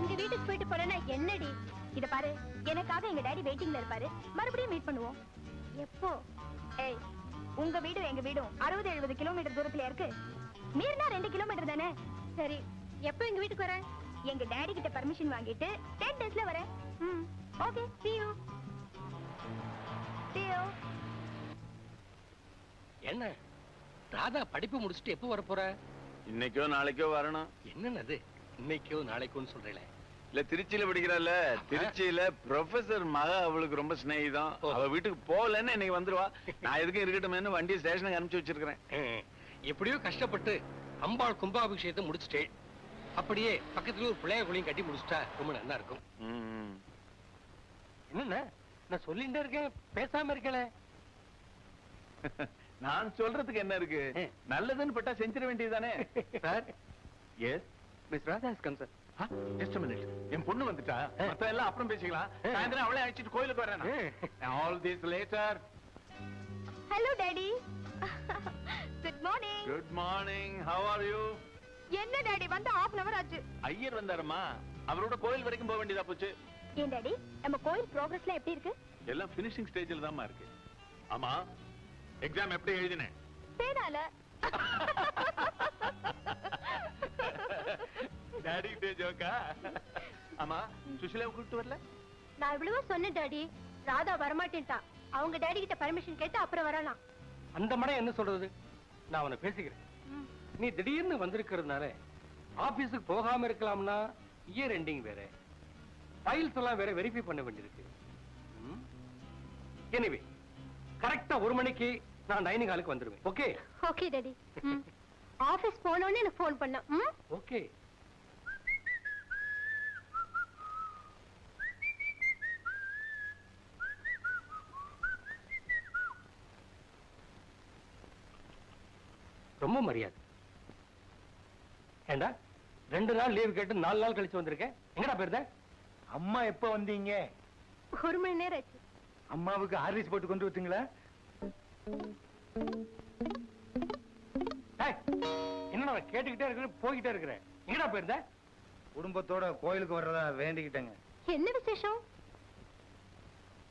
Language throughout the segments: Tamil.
எங்க வீட்டுக்கு போயிட்டு போறேன்னா என்னடி? இத பாரு எனக்காக எங்க டாடி வெயிட்டிங்ல இருப்பாரு. மறுபடியும் மீட் பண்ணுவோம். எப்போ? ஏய் உங்க வீடும் எங்க வீடும் அறுபது எழுபது கிலோமீட்டர் தூரத்துல இருக்கு. மீறினா ரெண்டு கிலோமீட்டர் தானே? சரி எப்போ எங்க வீட்டுக்கு வர? எங்க டாடி கிட்ட பர்மிஷன் வாங்கிட்டு டென் டேஸ்ல வரேன். ம் okay see you. See you. என்ன? ராதா படிப்பு முடிச்சுட்டு எப்போ வர போற இன்னைக்கோ நாளைக்கோ வரணும். என்னன்னது? இன்னைக்கோ நாளைக்கோன்னு சொல்றீங்களே. இல்ல திருச்சியில படிக்கிறாள் திருச்சியில ப்ரொஃபசர் மக அவளுக்கு ரொம்ப சிநேகிதம். அவ வீட்டுக்கு போகலன்னு இன்னைக்கு வந்துருவா. நான் எதுக்கும் இருக்கட்டுமேன்னு வண்டி ஸ்டேஷனுக்கு அனுப்பிச்சு வச்சிருக்கிறேன். எப்படியோ கஷ்டப்பட்டு அம்பாள் கும்பாபிஷேகத்தை முடிச்சிட்டேன். அப்படியே பக்கத்துல ஒரு பிள்ளைய குழியும் கட்டி முடிச்சிட்டா ரொம்ப நல்லா இருக்கும். என்னண்ணா நான் சொல்லிட்டே இருக்கேன் பேசாம இருக்கல நான் சொல்றதுக்கு என்ன இருக்கு. நல்லதுன்னு பட்டா செஞ்சிட வேண்டியதுதானே? Sir. Yes miss Radha is come sir just minute என் பொண்ணு வந்துட்டா. மத்த எல்லாம் அப்புறம் பேசிக்கலாம். சாயந்தரம் அவளே அழைச்சிட்டு கோயிலுக்கு வரேன் all this later hello daddy good morning good morning how are you என்ன டாடி வந்து half அன் அவர் ஆச்சு. ஐயர் வந்தாருமா? அவரோட கோயில் வரைக்கும் போக வேண்டியதா போச்சு. ஏன் டாடி நம்ம கோயில் ப்ரோக்ரஸ்லாம் எப்படி இருக்கு? எல்லாம் ஃபினிஷிங் ஸ்டேஜ்ல தான்மா இருக்கு. ஆமா. எக்ஸாம் எப்படி எழுதினேன்? பேனால டாடி கிட்டே ஜோக்கா ஆமா சுஷிலாவை கூப்பிட்டு வரல? நான் இவ்வளவோ சொன்னேன் டாடி ராதா வரமாட்டேன்ட்டா. அவங்க டாடி கிட்ட பர்மிஷன் கேட்டு அப்புறம் வரலாம். அந்த மடம் என்ன சொல்றது? நான் அவனை பேசிக்கிறேன். நீ திடீர்னு வந்திருக்கிறதுனால ஆபீஸுக்கு போகாம இருக்கலாம்னா இயர் எண்டிங் வேற. ஃபைல்ஸ் எல்லாம் வேற வெரிஃபை பண்ண வேண்டியிருக்கு. எனிவே கரெக்டா ஒரு மணிக்கு நான் டைனிங் ஹாலுக்கு வந்துருவேன். ஓகே? Okay daddy. ஆபீஸ் போனோன்னு எனக்கு ஃபோன் பண்ண. ஓகே. ரொம்ப மரியாதை. ஏண்டா ரெண்டு நாள் லீவ் கேட்டு நாலு நாள் கழிச்சு வந்திருக்கேன் எங்கடா போயிருந்த? அம்மா எப்ப வந்தீங்க? ஒரு மணி நேரம் ஆச்சு. அம்மாவுக்கு ஆர்டிஸ் போட்டு கொண்டு வந்தீங்களா டேய், என்னடா கேட்டுக்கிட்டே இருக்கிற போய்கிட்டே இருக்கிற? எங்கடா போயிருந்த? குடும்பத்தோட கோயிலுக்கு வர்றதா வேண்டிக்கிட்டேங்க. என்ன விசேஷம்?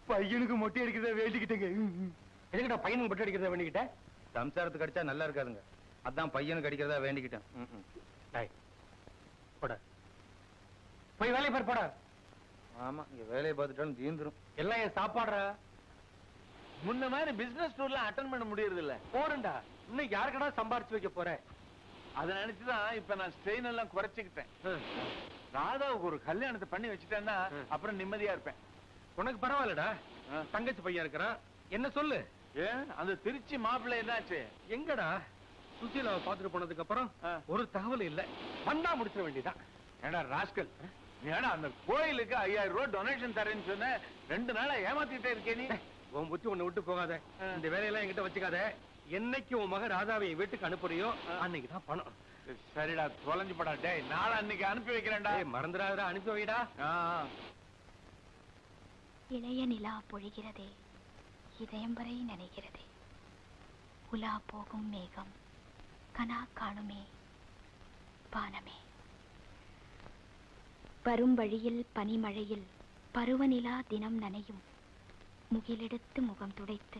பையனுக்கு மொட்டை அடிக்கிறதா வேண்டிக்கிட்டேங்க. எதுக்கிட்ட பையனுக்கு பட்டு அடிக்கிறத வேண்டிக்கிட்ட? சம்சாரத்துக்கு அடிச்சா நல்லா இருக்காதுங்க. அதான் பையனுக்கு அடிக்கிறதா வேண்டிக்கிட்டேன். டேய், போடா. போய் வேலையை பாரு போடா. ஆமா இங்க வேலையை பார்த்துட்டாலும் தீந்துரும். எல்லாம் என் சாப்பாடுறா. முன்ன மாதிரி பிசினஸ் டூர்லாம் அட்டன் பண்ண முடியறது இல்ல போறேன்டா. இன்னும் யாருக்கடா சம்பாரிச்சு வைக்க போறேன் அதை நினைச்சுதான் இப்ப நான் ஸ்ட்ரெயின் எல்லாம் குறைச்சுக்கிட்டேன். ராதாவுக்கு ஒரு கல்யாணத்தை பண்ணி வச்சுட்டேன்னா. அப்புறம் நிம்மதியா இருப்பேன். உனக்கு பரவாயில்லடா. தங்கச்சி பையன் இருக்கிறான். என்ன சொல்லு? ஏன் அந்த திருச்சி மாப்பிள்ளை என்னாச்சு? எங்கடா? சுசீலாவை பாத்துட்டு போனதுக்கு அப்புறம். ஒரு தகவல் இல்ல. வந்தா முடிச்சிட வேண்டியதான் ஏடா ராஸ்கல் ஏடா அந்த கோயிலுக்கு ஐயாயிரம் ரூபாய் டொனேஷன் தரேன்னு சொன்ன ரெண்டு நாளா ஏமாத்திட்டே இருக்கே நீ. உன் புத்தி உன்னை விட்டு போகாத. இந்த வேலையெல்லாம் என்கிட்ட வச்சுக்காத. என்னைக்கு உன் மக ராதாவை என் வீட்டுக்கு அனுப்புறியோ அன்னைக்கு தான் பணம். சரிடா தொலைஞ்சு படா. டேய் நாளை அன்னைக்கு அனுப்பி வைக்கிறேன்டா. ஏய், மறந்துடாதடா அனுப்பி வைடா. இளைய நிலா பொழிகிறதே இதயம் வரை நனைகிறதே. உலா போகும் மேகம் கனா காணுமே வானமே. வரும் வழியில் பனிமழையில் பருவநிலா தினம் நனையும். முகிலெடுத்து முகம் துடைத்து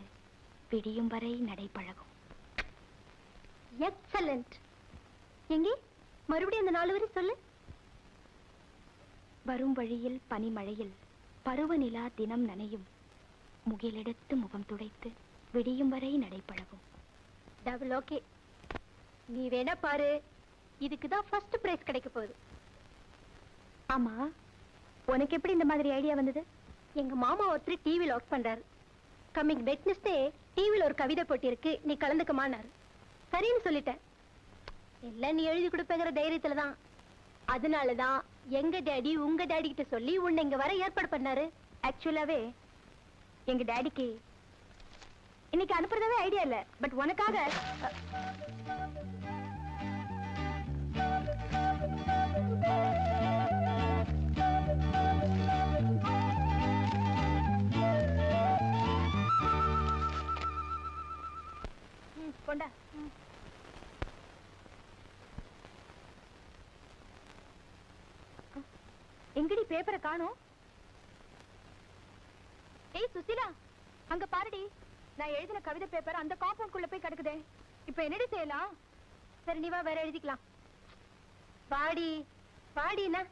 விடியும் வரை நடைபழகும் எக்ஸலண்ட் எங்கே? மறுபடியும் அந்த நாலு வரை சொல்லு. வரும் வழியில் பனிமழையில் பருவநிலா தினம் நனையும். முகிலெடுத்து முகம் துடைத்து விடியும் வரை நடைபழகும் டபுள் ஓகே நீ வேணா பாரு. இதுக்கு தான் ஃபர்ஸ்ட் பிரைஸ் கிடைக்க போகுது. ஆமா. உனக்கு எப்படி இந்த மாதிரி ஐடியா வந்தது? எங்க மாமா ஒருத்தர் டிவியில் ஒர்க் பண்றாரு. கம்மிங் வெட்னஸ்டே டிவியில் ஒரு கவிதை போட்டி இருக்கு. நீ கலந்துக்கமானார் சரின்னு சொல்லிட்டேன். எல்லாம் நீ எழுதி கொடுப்பேங்கிற தைரியத்துல தான். அதனால தான் எங்க டேடி உங்க டேடி கிட்ட சொல்லி உன்னை இங்க வர ஏற்பாடு பண்ணாரு. ஆக்சுவலாவே எங்க டேடிக்கு இன்னைக்கு அனுப்புறதாவே ஐடியா இல்ல. பட் உனக்காக ம், கொண்டா. எங்கடி பேப்பரை காணும்? ஏய் சுசிலா அங்க பாருடி. நான் எழுதின கவிதை பேப்பர் அந்த காம்பவுண்ட் குள்ள போய் கிடக்குதே. இப்போ என்னடி செய்யலாம்? சரி நீ வா வேற எழுதிக்கலாம். பாடி வாடி வாடினா.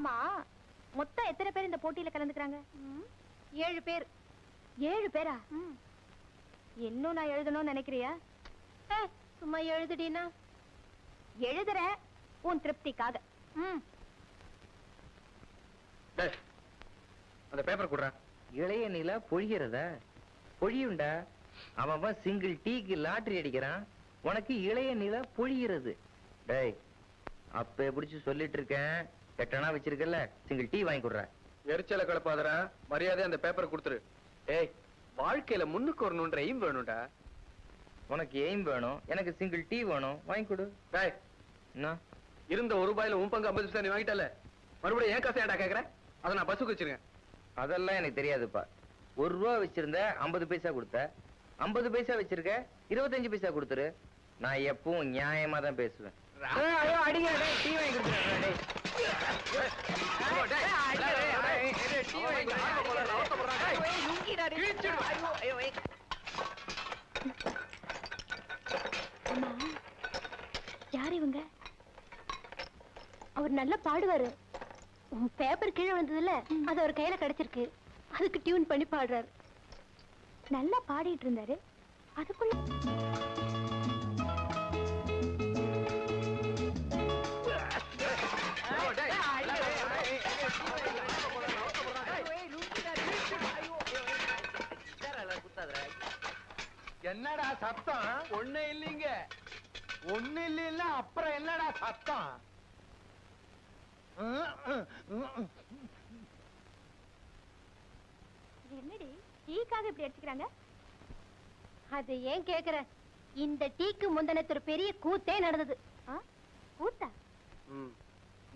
ஆமா. மொத்தம் எத்தனை பேர் இந்த போட்டியில கலந்துக்கிறாங்க? ஏழு பேர். ஏழு பேரா? இன்னும் நான் எழுதணும்னு நினைக்கிறியா? சும்மா எழுதுடினா எழுதுற உன் திருப்திக்காக. ம். டேய், அந்த பேப்பர் குடுறா. இளைய நிலா பொழிகிறதா? பொழியுண்டா? அவன் சிங்கிள் டீக்கு லாட்டரி அடிக்கிறான். உனக்கு இளைய நிலா பொழிகிறது. டேய் அப்ப பிடிச்சு சொல்லிட்டு இருக்கேன். கெட்டனா வச்சிருக்கல சிங்கிள் டீ வாங்கி கொடுற. எரிச்சல கலப்பாதரா மரியாதை அந்த பேப்பர் கொடுத்துரு. ஏய் வாழ்க்கையில முன்னுக்கு வரணுன்ற எய்ம் வேணும்டா. உனக்கு எய்ம் வேணும் எனக்கு சிங்கிள் டீ வேணும் வாங்கி கொடு. டேய் என்ன? இருந்த ஒரு ரூபாயில உன் பங்கு ஐம்பது பைசா நீ வாங்கிட்டல மறுபடியும் ஏன் காசு கேக்குற? அதை நான் பஸ்ஸுக்கு வச்சிருக்கேன். அதெல்லாம் எனக்கு தெரியாதுப்பா. ஒரு ரூபா வச்சிருந்த ஐம்பது பைசா கொடுத்த. ஐம்பது பைசா வச்சிருக்க இருபத்தஞ்சு பைசா கொடுத்துரு. நான் எப்பவும் நியாயமா தான் பேசுவேன் அடிங்க, டீ வாங்கி. அம்மா யார் இவங்க? அவர் நல்லா பாடுவாரு. பேப்பர் கீழே விழுந்ததுல அது அவர் கையில கிடைச்சிருக்கு. அதுக்கு டியூன் பண்ணி பாடுறாரு. நல்லா பாடிட்டு இருந்தாரு. அதுக்குள்ள என்னடா சத்தம்? ஒண்ணு இல்லைங்க. ஒண்ணு இல்லைன்னா அப்புறம் என்னடா சத்தம். என்னடி? டீக்காக இப்படி அடிச்சுக்கிறாங்க? அது ஏன் கேக்குற இந்த டீக்கு முந்தினத்து ஒரு பெரிய கூத்தே நடந்தது? கூத்தா.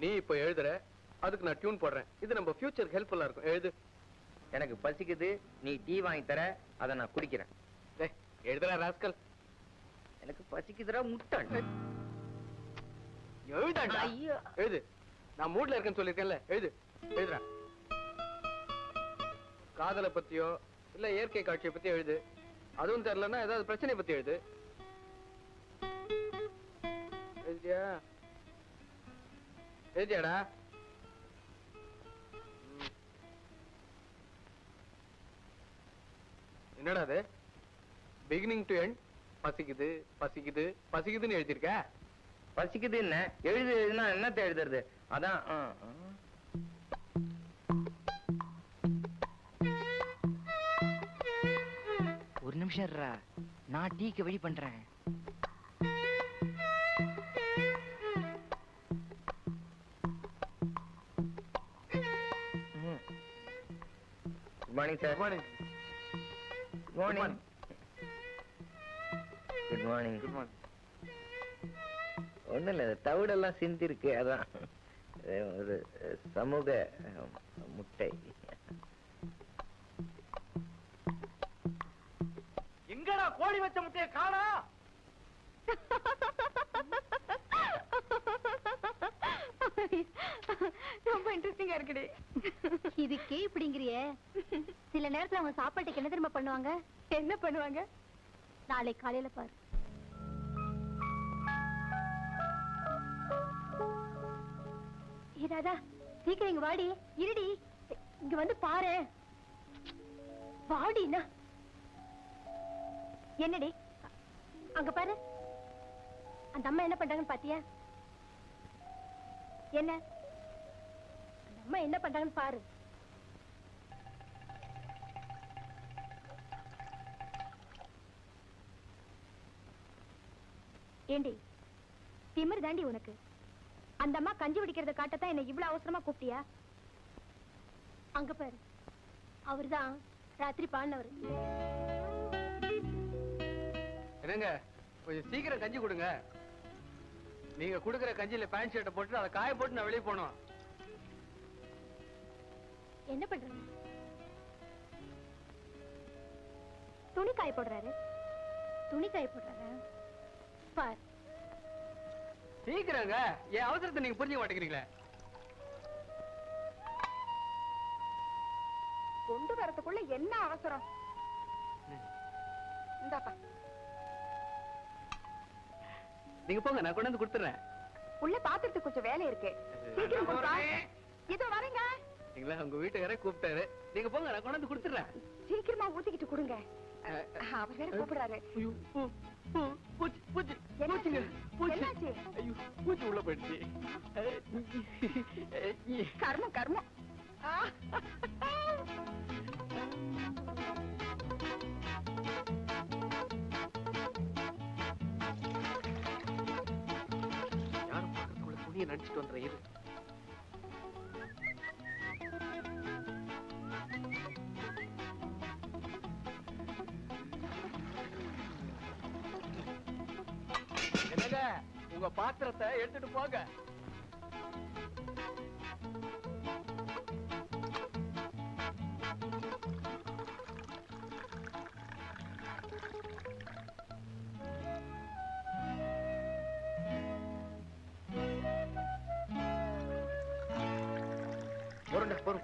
நீ இப்ப எழுதுற அதுக்கு நான் டியூன் போடுறேன். இது நம்ம ஃபியூச்சருக்கு ஹெல்ப்ஃபுல்லா இருக்கும். எழுது. எனக்கு பசிக்குது நீ டீ வாங்கி தர அதை நான் குடிக்கிறேன். எழுதுற ராஸ்கல்? எனக்கு பசிக்குதுடா முட்டாள். எழுதாண்டா? எழுது. நான் மூட்ல இருக்கேன்னு சொல்லிருக்கேன்ல எழுது. எழுதுறா காதலை பத்தியோ இல்ல இயற்கை காட்சியை பத்தி எழுது. அதுவும் தெரியலன்னா ஏதாவது பிரச்சனை பத்தி எழுது. எழுதியா எழுதியாடா. என்னடா அது? பிகினிங் டு எண்ட் பசிக்குது பசிக்குது பசிக்குதுன்னு எழுதியிருக்க? பசிக்குது என்ன? எழுது எழுதுனா என்னத்த எழுதுறது? அதான். ஒரு நிமிஷம் நான் டீக்கு வெடி பண்றேன். Good morning sir morning good morning good morning good morning ஒண்ணும் இல்ல தவிடெல்லாம் சிந்தி இருக்கு அதான் ஒரு சமூக முட்டை. எங்கடா கோழி வச்ச முட்டைய காணா? ரொம்ப இன்ட்ரெஸ்டிங்கா இருக்குடி. இதுக்கே இப்படிங்கிறியே. சில நேரத்துல அவங்க சாப்பாட்டுக்கு என்ன திரும்ப பண்ணுவாங்க? என்ன பண்ணுவாங்க? நாளை காலையில பாரு. ராதா சீக்கிரம் இங்க வாடி. இருடி. இங்க வந்து பாரு. வாடினா. என்னடி? அங்க பாரு. அந்த அம்மா என்ன பண்றாங்கன்னு பாத்தியா? என்ன? அந்த அம்மா என்ன பண்றாங்கன்னு பாரு. ஏண்டி? திமிர் தாண்டி உனக்கு. அந்த அம்மா கஞ்சி குடிக்கிறத காட்டத்தான் என்ன இவ்வளவு அவசரமா கூப்பிட்டியா? அங்க பாரு. அவர்தான் ராத்திரி பாடினவர். என்னங்க கொஞ்சம் சீக்கிரம் கஞ்சி கொடுங்க. நீங்க குடுக்குற கஞ்சியில பேண்ட் ஷர்ட்டை போட்டு அதை காய போட்டு நான் வெளியே போனோம் என்ன பண்றாங்க துணி காய போடுறாரு. துணி காய போடுறாங்க பார். சீக்கிரங்க. என் அவசரத்தை நீங்க புரிஞ்சுக்க மாட்டேங்கிறீங்களே. கொண்டு வரதுக்குள்ள என்ன அவசரம்? இந்தாப்பா. நீங்க போங்க நான் கொண்டு வந்து கொடுத்துறேன். உள்ள பாத்திரத்துக்கு கொஞ்சம் வேலை இருக்கு. சீக்கிரம் கொடுப்பா. இதோ வரேங்க. நீங்களா உங்க வீட்டுக்காரே கூப்பிட்டாரு. நீங்க போங்க நான் கொண்டு வந்து கொடுத்துறேன். சீக்கிரமா ஊத்திக்கிட்டு கொடுங்க. அவர் வேற கூப்பிடுறாரு. பூச்சி உள்ள போயிடுச்சு. கர்மம் கர்மம். துணியை நினைச்சிட்டு வந்துடுற இரு. உங்க பாத்திரத்தை எடுத்துட்டு போங்க.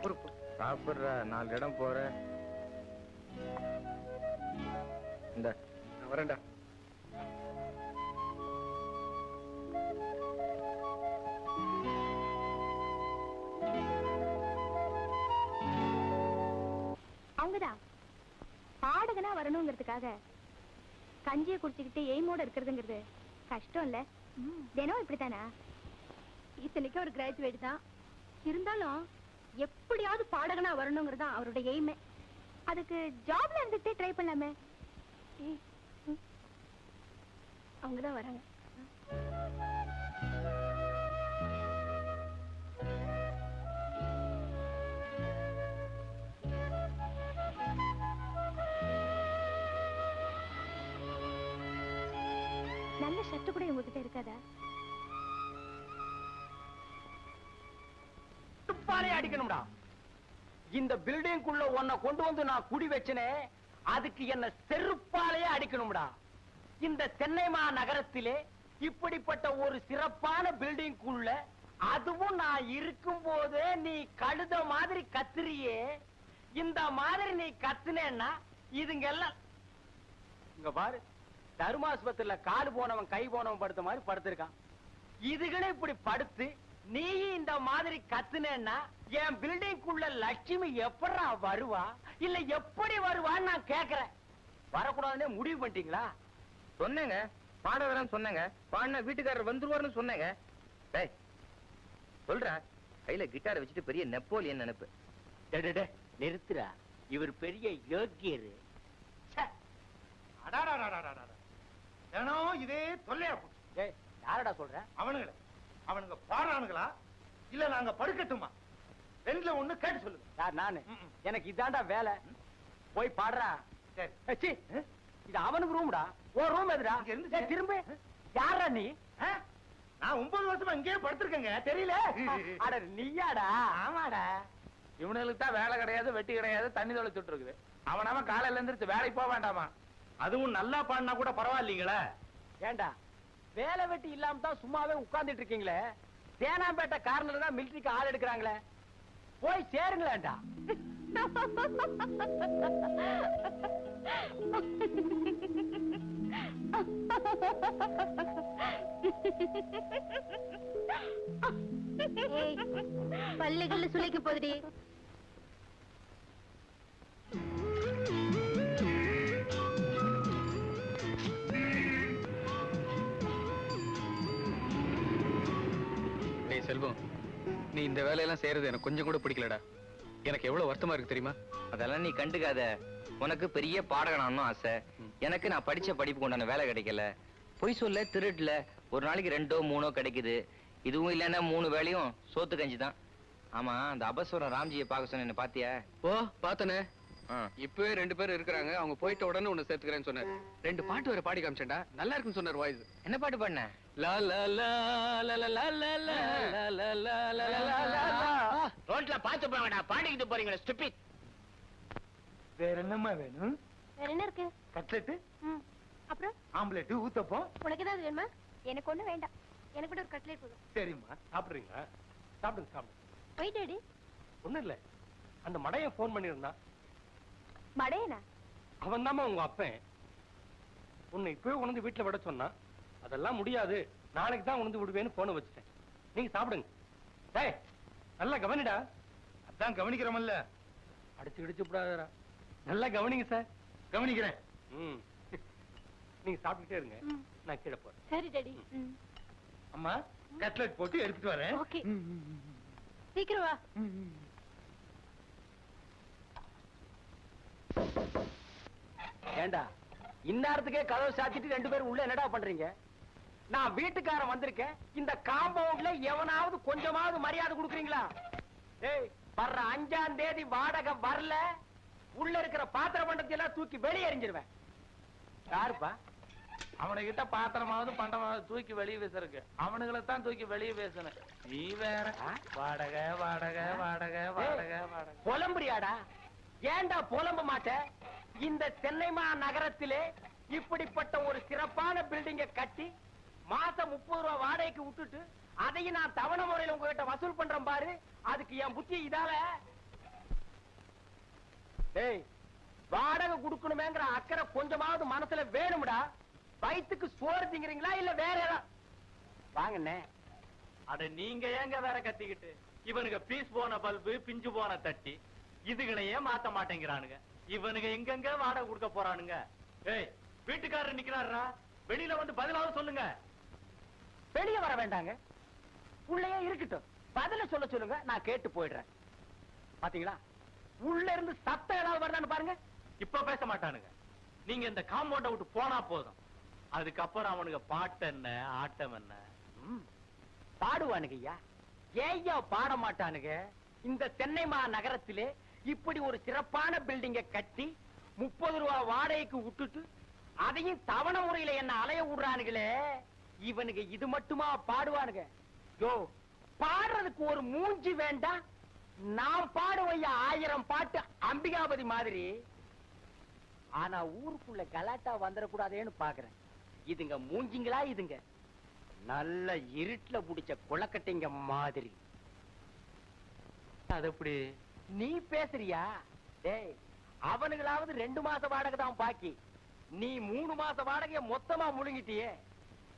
பொறுப்பு சாப்பிடுற நாலு இடம் போற இந்த வரேன்டா. வரணுங்கிறதுக்காக கஞ்சியை குடிச்சுக்கிட்டு எய்மோட இருக்கிறதுங்கிறது கஷ்டம் இல்ல. தினம் இப்படித்தானா? இத்தனைக்கும் ஒரு கிராஜுவேட் தான். இருந்தாலும் எப்படியாவது பாடகனா வரணுங்கிறது தான் அவரோட எய்மே. அதுக்கு ஜாப்ல இருந்துட்டே ட்ரை பண்ணலாமே. அவங்க தான் வராங்க. ஷர்ட் கூட உங்ககிட்ட இருக்காதா? துப்பாலே அடிக்கணும்டா. இந்த பில்டிங்குள்ள உன்னை கொண்டு வந்து நான் குடி வச்சனே அதுக்கு என்ன செருப்பாலேயே அடிக்கணும்டா. இந்த சென்னைமா நகரத்திலே இப்படிப்பட்ட ஒரு சிறப்பான பில்டிங்குள்ள அதுவும் நான் இருக்கும் போதே நீ கழுத மாதிரி கத்துறியே. இந்த மாதிரி நீ கத்துனேன்னா இதுங்க எல்லாம் இங்க பாரு. தர்மாஸ்பத்திரியில கால் போனவன் கை போனவன் படுத்த மாதிரி படுத்திருக்கான். இதுகளே இப்படி படுத்து நீ இந்த மாதிரி கத்துனேன்னா என் பில்டிங்குள்ள லட்சுமி எப்படா வருவா? இல்ல எப்படி வருவான்னு நான் கேக்குறேன். வரக்கூடாதுன்னே முடிவு பண்ணிட்டீங்களா? சொன்னேங்க. பாட வரேன்னு சொன்னேங்க. பாடினா வீட்டுக்காரர் வந்துருவாருன்னு சொன்னேங்க. டேய் சொல்றேன் கையில கிட்டாரை வச்சுட்டு பெரிய நெப்போலியன் நினைப்பு. நிறுத்துடா. இவர் பெரிய யோக்கியரு ச்சே. தினம் இதே தொல்லையா போச்சு டேய், யாரடா சொல்ற? அவனுங்கள. அவனுங்க பாடுறானுங்களா? இல்ல நாங்க படுக்கட்டுமா? ரெண்டுல ஒண்ணு கேட்டு சொல்லுங்க. யார் நானு. எனக்கு இதாண்டா வேலை. போய் பாடுறா. சரி. இது அவனுக்கு ரூம்டா. ஓ ரூம் எதுடா? இங்க இருந்து திரும்ப. யாரா நீ? நான் ஒன்பது வருஷமா இங்கேயே படுத்திருக்கேங்க. தெரியல? அட நீயாடா? ஆமாடா. இவனுக்கு தான் வேலை கிடையாது வெட்டி கிடையாது தண்ணி தொலைச்சுட்டு இருக்குது. அவன் அவன் காலையில இருந்துருச்சு வேலைக்கு போக வேண்டாமா? அதுவும் நல்லா பாடினா கூட பரவாயில்லைங்களே. ஏண்டா வேலை வெட்டி இல்லாம தான் சும்மாவே உட்கார்ந்துட்டு இருக்கீங்களே? தேனாம்பேட்டை கார்னர்ல தான் மிலிட்டரிக்கு ஆள் எடுக்கிறாங்களே? போய் சேருங்களேன்டா. பல்லுகள்ல சுளைக்க போகுதுடி நீ இந்த வேலையெல்லாம் செய்யறது எனக்கு கொஞ்சம் கூட பிடிக்கலடா. எனக்கு எவ்வளவு வருத்தமா இருக்கு தெரியுமா? அதெல்லாம் நீ கண்டுக்காத. உனக்கு பெரிய பாடகனானும் ஆசை. எனக்கு நான் படிச்ச படிப்புக்கு உண்டான வேலை கிடைக்கல. பொய் சொல்ல திருட்டுல ஒரு நாளைக்கு ரெண்டோ மூணோ கிடைக்குது. இதுவும் இல்லைன்னா மூணு வேலையும் சோத்து கஞ்சி தான். ஆமா அந்த அபஸ்வரம் ராம்ஜியை பார்க்க சொன்ன பாத்தியா? ஓ பார்த்தனே. ஆ. இப்பவே ரெண்டு பேர் இருக்காங்க அவங்க போயிட்ட உடனே உன்னை சேர்த்துக்கிறேன்னு சொன்னார். ரெண்டு பாட்டு வேற பாடி காமிச்சேன்டா. நல்லா இருக்குன்னு சொன்னார் வாய்ஸ். என்ன பாட்டு பண்ண ரோட்ல பாத்து போங்கடா பாடிக்கிட்டு போறீங்களா ஸ்டூபிட் வேற என்னம்மா வேணும் வேற என்ன இருக்கு கட்லெட் அப்புறம் ஆம்லெட் ஊத்தப்பம் உனக்கு ஏதாவது வேணுமா எனக்கு ஒண்ணு வேண்டாம் எனக்கு கூட ஒரு கட்லெட் போதும் சரிம்மா சாப்பிடுறீங்களா சாப்பிடுங்க சாப்பிடுங்க போய் டேடி ஒண்ணும் இல்ல அந்த மடைய போன் பண்ணிருந்தான் மடையனா அவன் தாமா உங்க அப்பன் உன்னை இப்பவே உணர்ந்து வீட்டுல விட சொன்னா அதெல்லாம் முடியாது. நாளைக்கு தான் உணர்ந்து விடுவேன்னு போன வச்சுட்டேன். நீங்க சாப்பிடுங்க. டேய் நல்லா கவனிடா. அதான் கவனிக்கிறோமல்ல. அடிச்சு கிடிச்சு விடாதடா. நல்லா கவனிங்க சார். கவனிக்கிறேன். ம். நீங்க சாப்பிட்டுட்டே இருங்க. நான் கீழே போறேன். சரி டாடி. அம்மா கட்லெட் போட்டு எடுத்துட்டு வரேன். ஓகே. சீக்கிரம் வா. ஏண்டா இந்நேரத்துக்கே கதவை சாத்திட்டு ரெண்டு பேரும் உள்ள என்னடா பண்றீங்க? நான் வீட்டுக்காரன் வந்திருக்கேன். இந்த காம்பவுண்ட்ல எவனாவது கொஞ்சமாவது மரியாதை கொடுக்குறீங்களா? ஏய் வர்ற அஞ்சாம் தேதி வாடகை வரல. உள்ள இருக்கிற பாத்திர மண்டத்தை எல்லாம் தூக்கி வெளியே எறிஞ்சிருவேன். யாருப்பா? அவனை கிட்ட பாத்திரமாவது பண்டமாவது தூக்கி வெளியே வீசறக்கு அவனுங்களை தான் தூக்கி வெளியே பேசணும் நீ வேற. வாடகை வாடகை வாடகை வாடகை வாடகை. புலம்புறியாடா? ஏன்டா புலம்ப மாட்ட? இந்த சென்னைமா நகரத்திலே இப்படிப்பட்ட ஒரு சிறப்பான பில்டிங்க கட்டி மாசம் முப்பது ரூபாய் வாடகைக்கு விட்டுட்டு அதையும் நான் தவணை முறையில உங்ககிட்ட வசூல் பண்றேன் பாரு. அதுக்கு என் புத்தி இதால. டேய் வாடகை கொடுக்கணுமேங்கிற அக்கறை கொஞ்சமாவது மனசுல வேணும்டா. வயிற்றுக்கு சோறு திங்கிறீங்களா இல்ல வேற ஏதாவது வாங்கண்ணே அட நீங்க ஏங்க வேற கத்திக்கிட்டு? இவனுங்க பீஸ் போன பல்பு பிஞ்சு போன தட்டி. இதுகளையே மாத்த மாட்டேங்கிறானுங்க. இவனுங்க எங்கெங்க வாடகை கொடுக்க போறானுங்க? ஏய் வீட்டுக்காரர் நிக்கிறாருடா. வெளியில வந்து பதிலாவது சொல்லுங்க. வெளிய வர வேண்டாங்க. உள்ளே இருக்கட்டும். பதில சொல்ல சொல்லுங்க நான் கேட்டு போயிடுறேன். பாத்தீங்களா? உள்ள இருந்து சத்தம் ஏதாவது வருதான்னு பாருங்க. இப்ப பேச மாட்டானுங்க. நீங்க இந்த காம்பவுண்ட விட்டு போனா போதும். அதுக்கப்புறம் அவனுங்க பாட்டு என்ன ஆட்டம் என்ன? பாடுவானுங்க ஐயா. பாட மாட்டானுங்க? இந்த சென்னை மா நகரத்திலே இப்படி ஒரு சிறப்பான பில்டிங்க கட்டி முப்பது ரூபா வாடகைக்கு விட்டுட்டு அதையும் தவணை முறையில என்ன அலைய விடுறானுங்களே? இவனுங்க இது மட்டுமா பாடுவானுங்க? யோ பாடுறதுக்கு ஒரு மூஞ்சி வேண்டாம் நான் பாடுவையா ஆயிரம் பாட்டு அம்பிகாபதி மாதிரி. ஆனா ஊருக்குள்ள கலாட்டா வந்துடக்கூடாதேன்னு பாக்குறேன். இதுங்க மூஞ்சிங்களா இதுங்க? நல்ல இருட்டுல புடிச்ச குளக்கட்டைங்க மாதிரி. அது எப்படி? நீ பேசுறியா? டேய் அவனுங்களாவது ரெண்டு மாச வாடகை தான் பாக்கி. நீ மூணு மாச வாடகைய மொத்தமா முழுங்கிட்டியே.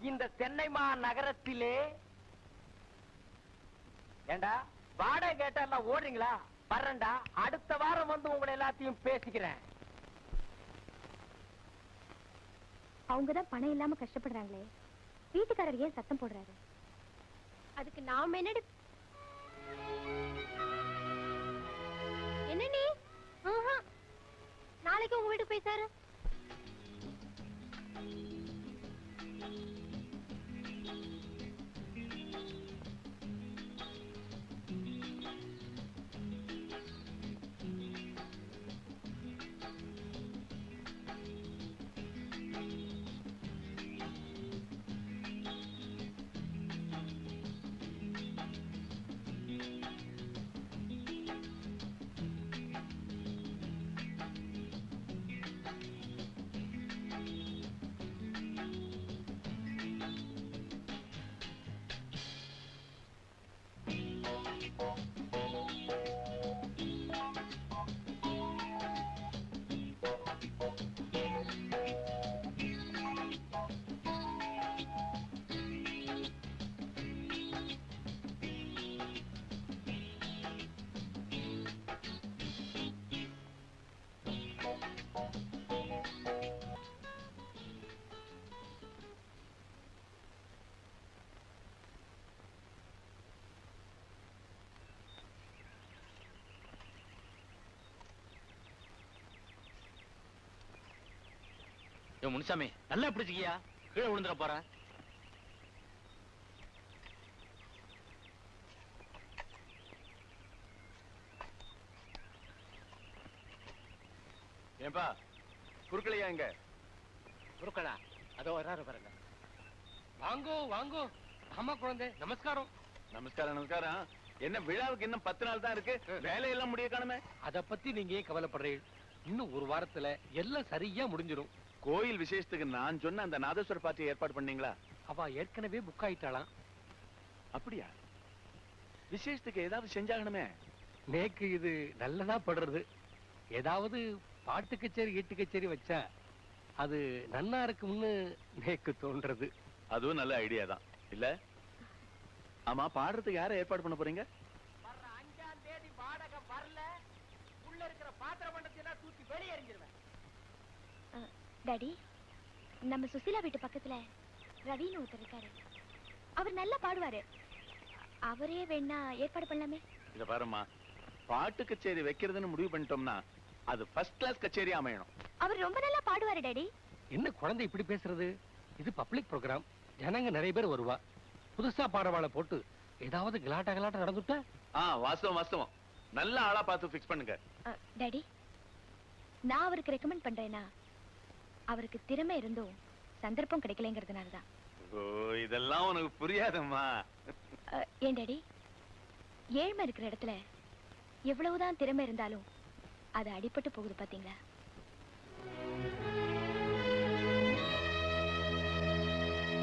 இந்த சென்னை மா நகரத்திலே ஏண்டா வாடகை கேட்டா ஓடுறீங்களா? வர்றேன்டா அடுத்த வாரம் வந்து உங்களை எல்லாத்தையும் பேசிக்கிறேன். அவங்கதான் பணம் இல்லாம கஷ்டப்படுறாங்களே. வீட்டுக்காரர் ஏன் சத்தம் போடுறாரு? அதுக்கு நாம என்னடி என்ன நீ ஆஹா. நாளைக்கு உங்க வீட்டுக்கு போய் சாரு. ஏ முனுசாமி நல்லா பிடிச்சிக்கியா? கீழே விழுந்துட போற. ஏன்பா குறுக்கலையா இங்க? குருக்களா அதோ வர்றாரு பாருங்க. வாங்கோ வாங்கோ. ஆமா குழந்தை நமஸ்காரம். நமஸ்காரம் நமஸ்காரம். என்ன விழாவுக்கு இன்னும் பத்து நாள் தான் இருக்கு. வேலையெல்லாம் முடிய காணுமே அத பத்தி நீங்க ஏன் கவலைப்படுறீங்க இன்னும் ஒரு வாரத்துல எல்லாம் சரியா முடிஞ்சிடும். கோயில் விசேஷத்துக்கு நான் சொன்ன அந்த நாதஸ்வர பார்ட்டி ஏற்பாடு பண்ணீங்களா? அவ ஏற்கனவே புக் ஆயிட்டாளாம். அப்படியா? விசேஷத்துக்கு ஏதாவது செஞ்சாகணுமே? நேக்கு இது நல்லதா படுறது. ஏதாவது பாட்டு கச்சேரி ஈட்டு கச்சேரி வச்சா அது நன்னா இருக்கும்னு நேக்கு தோன்றது. அதுவும் நல்ல ஐடியா தான். இல்ல? ஆமா பாடுறதுக்கு யாரை ஏற்பாடு பண்ண போறீங்க வர்ற அஞ்சாம் தேதி வாடகை வரல உள்ள இருக்கிற மண்டத்தை தூக்கி வெளியே எறிஞ்சிருவேன். டாடி நம்ம சுசீலா வீட்டு பக்கத்துல ரவின்னு ஒருத்தர் இருக்காரு. அவர் நல்லா பாடுவாரு. அவரே வேணா ஏற்பாடு பண்ணலாமே. இத பாரும்மா பாட்டு கச்சேரி வைக்கிறதுன்னு முடிவு பண்ணிட்டோம்னா அது ஃபர்ஸ்ட் கிளாஸ் கச்சேரி அமையணும். அவர் ரொம்ப நல்லா பாடுவாரு டாடி. என்ன குழந்தை இப்படி பேசுறது? இது பப்ளிக் ப்ரோக்ராம் ஜனங்க நிறைய பேர் வருவா. புதுசா பாடவாளை போட்டு ஏதாவது கலாட்டா கலாட்டா நடந்துட்டா? ஆ வாஸ்தவம் வாஸ்தவம். நல்ல ஆளா பார்த்து ஃபிக்ஸ் பண்ணுங்க. டாடி நான் அவருக்கு ரெக்கமெண்ட் பண்றேன்னா அவருக்கு திறமை இருந்தும் சந்தர்ப்பம் கிடைக்கலங்கிறதுனால தான் ஓ இதெல்லாம் உனக்கு புரியாதம்மா. ஏன் டாடி? ஏழ்மை இருக்கிற இடத்துல எவ்வளவுதான் திறமை இருந்தாலும் அது அடிபட்டு போகுது பாத்தீங்களா?